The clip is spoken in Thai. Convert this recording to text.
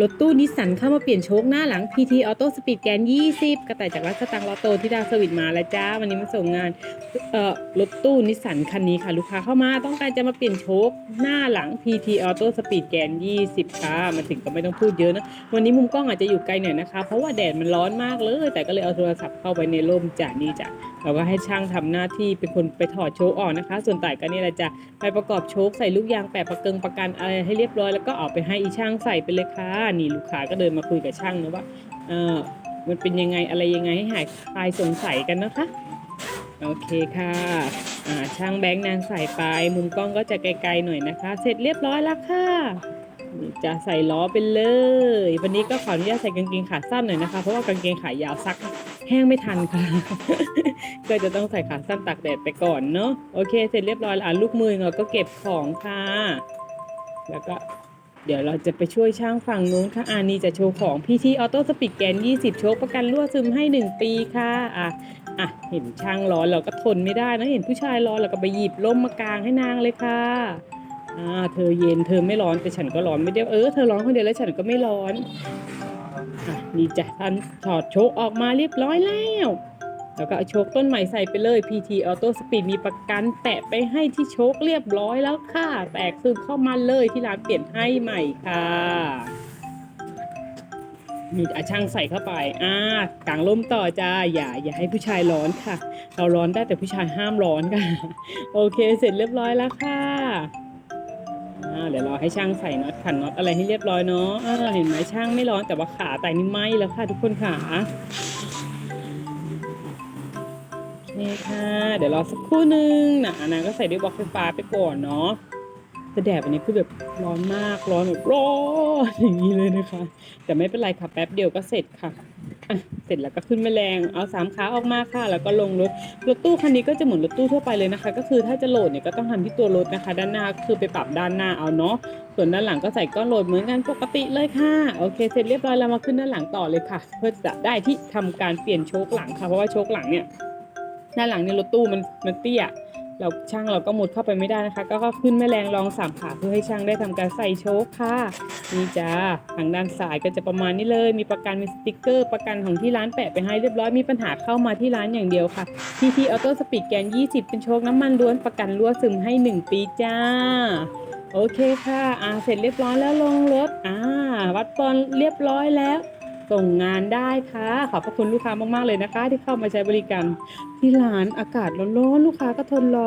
รถตู้นิสสันเข้ามาเปลี่ยนโชคหน้าหลัง PT Auto Speed แกน 20 กระต่ายจากรัชตังลอโตที่ดาวสวิตมาแล้วจ้า วันนี้มาส่งงานเอ่อรถตู้นิสสันคันนี้ค่ะ ลูกค้าเข้ามาต้องการจะมาเปลี่ยนโชคหน้าหลัง PT Auto Speed แกน 20 ค่ะ มาถึงก็ไม่ต้องพูดเยอะนะ วันนี้มุมกล้องอาจจะอยู่ไกลหน่อยนะคะ เพราะว่าแดดมันร้อนมากเลย แต่ก็เลยเอาโทรศัพท์เข้าไปในร่มจ้ะนี่จ้ะเราก็ให้ช่างทำหน้าที่เป็นคนไปถอดโชคออกนะคะ ส่วนต่ายก็นี่แหละจะไปประกอบโชคใส่ลูกยางแปะประเกิงประกันอะไรให้เรียบร้อยแล้วก็เอาไปให้อีช่างใส่ไปเลยค่ะนี่ลูกค้าก็เดินมาคุยกับช่างนะว่าเออมันเป็นยังไงอะไรยังไงให้หายคลายสงสัยกันนะคะโอเคค่ะอ่าช่างแบงค์นางใส่ไปมุมกล้องก็จะไกลๆหน่อยนะคะ เสร็จเรียบร้อยแล้วค่ะ จะใส่ล้อไปเลย วันนี้ก็ขออนุญาตใส่กางเกงขาสั้นหน่อยนะคะ เพราะว่ากางเกงขายาวซักแห้งไม่ทันค่ะ ก็จะต้องใส่ขาสั้นตากแดดไปก่อนเนาะ โอเค เสร็จเรียบร้อยแล้วลูกมือเราก็เก็บของค่ะ แล้วก็เดี๋ยวเราจะไปช่วยช่างฝั่งนู้นค่ะอานี่จะโชว์ของ PT Auto Speed แกน 20 โชคประกันรั่วซึมให้ 1 ปีค่ะอะอะ เห็นช่างร้อนเราก็ทนไม่ได้นะ เห็นผู้ชายร้อนเราก็ไปหยิบร่มมากางให้นางเลยค่ะ อ่าเธอเย็นเธอไม่ร้อนแต่ฉันก็ร้อนไม่เดียวเออเธอร้อนคนเดียวแล้วฉันก็ไม่ร้อนอะนี่จ้ะท่านถอดโชคออกมาเรียบร้อยแล้วแล้วก็เอาโชคต้นใหม่ใส่ไปเลย PT Auto Speed มีประกันแปะไปให้ที่โชคเรียบร้อยแล้วค่ะ แตกซึมเข้ามาเลยที่ร้านเปลี่ยนให้ใหม่ค่ะมีอาช่างใส่เข้าไป อ่ากางร่มต่อจ้า อย่า อย่าให้ผู้ชายร้อนค่ะ เราร้อนได้แต่ผู้ชายห้ามร้อนค่ะ โอเค เสร็จเรียบร้อยแล้วค่ะ อ่าเดี๋ยวรอให้ช่างใส่น็อตขันน็อตอะไรให้เรียบร้อยเนาะอ่าเห็นไหมช่างไม่ร้อนแต่ว่าขาแต่นี่ไหมแล้วค่ะทุกคนค่ะนี่ค่ะ เดี๋ยวรอสักครู่หนึ่งนะนนั้นก็ใส่ด้วยบล็อกไฟฟ้าไปก่อนเนาะแต่แดดวันนี้คือแบบร้อนมากร้อนแบบร้อนอย่างนี้เลยนะคะ แต่ไม่เป็นไรค่ะแป๊บเดียวก็เสร็จค่ะ เสร็จแล้วก็ขึ้นแมลงเอาสามขาออกมาค่ะ แล้วก็ลงรถรถตู้คันนี้ก็จะเหมือนรถตู้ทั่วไปเลยนะคะ ก็คือถ้าจะโหลดเนี่ยก็ต้องทำที่ตัวรถนะคะ ด้านหน้าคือไปปรับด้านหน้าเอาเนาะส่วนด้านหลังก็ใส่ก้อนโหลดเหมือนกันปกติเลยค่ะโอเค เสร็จเรียบร้อยแล้วมาขึ้นด้านหลังต่อเลยค่ะ เพื่อจะได้ที่ทำการเปลี่ยนโชคหลังค่ะเพราะว่าโชคหลังเนี่ยด้านหลังเนี่ยรถตู้มันมันเตี้ย เราช่างเราก็มุดเข้าไปไม่ได้นะคะ ก็ขึ้นแม่แรงรองสามขาเพื่อให้ช่างได้ทำการใส่โชคค่ะนี่จ้าทางด้านซ้ายก็จะประมาณนี้เลย มีประกันมีสติกเกอร์ ประกันของที่ร้านแปะไปให้เรียบร้อยมีปัญหาเข้ามาที่ร้านอย่างเดียวค่ะ PT Auto Speed แกน 20 เป็นโชคน้ำมันล้วนประกันรั่วซึมให้ 1 ปีจ้าโอเคค่ะ อ่า เสร็จเรียบร้อยแล้วลงรถ อ่า วัดปอนเรียบร้อยแล้ว ส่งงานได้ค่ะ ขอบพระคุณลูกค้ามากๆเลยนะคะ ที่เข้ามาใช้บริการที่ร้านอากาศร้อนๆลูกค้าก็ทนรอ